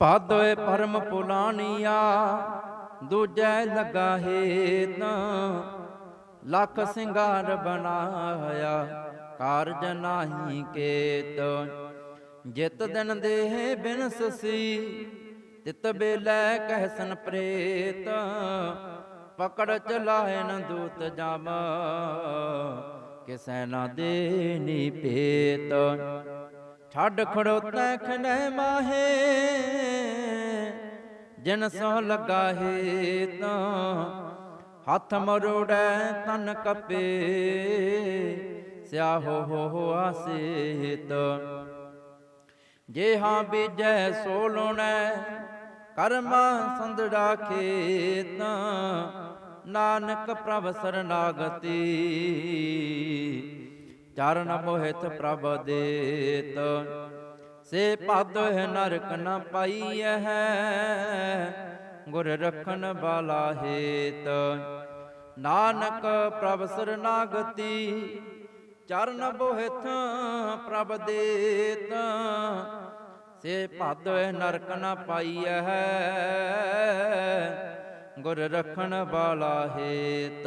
ਪਾਦੋਏ ਪਰਮ ਪੁਲਾਣੀਆ ਦੂਜੈ ਲਗਾ ਹੇਤ। ਲੱਖ ਸਿੰਗਾਰ ਬਣਾਇਆ, ਕਾਰਜ ਨਾਹੀ ਕੇਤ। ਜਿਤ ਦਿਨ ਦੇਹ ਬਿਨ ਸਸੀ, ਤਿਤ ਬੇਲੇ ਕਹਿਸਨ ਪ੍ਰੇਤ। ਪਕੜ ਚਲਾਇਨ ਦੂਤ ਜਾਮ ਕਿਸੈ ਨਾ ਦੇਨੀ ਪੇਤ ਛੱਡ ਖੜੋਤੈ ਖਨੈ ਮਾਹੇ, ਜਿਨ ਸੋ ਲਗਾ ਤਾਂ ਹੱਥ ਮਰੋੜੈ ਤਨ ਕਪੇ, ਸਿਆਹੋ ਹੋ ਹੋ ਆਸੇਤ। ਜੇ ਹਾਂ ਬੀਜੈ ਸੋ ਲੋਣੈ ਕਰਮਾ ਸੰਦੜਾ ਖੇਤ, ਨਾਨਕ ਪ੍ਰਭ ਸਰਨਾਗਤੀ। ਚਰਨ ਮੋਹਿਤ ਪ੍ਰਭ ਦੇਤ। ਸੇ ਪਦ ਹੈ ਨਰਕ ਨ ਪਾਈਐ ਗੁਰ ਰਖਣ ਵਾਲਾ ਹੇਤ। ਨਾਨਕ ਪ੍ਰਭ ਸਰਨਾਗਤੀ, ਚਰਨ ਬੋਹਿਤ ਪ੍ਰਭ ਦੇਤ। ਸੇ ਭਦ ਨਰਕ ਨ ਪਾਈਐ ਗੁਰ ਰਖਣ ਵਾਲਾ ਹੇਤ।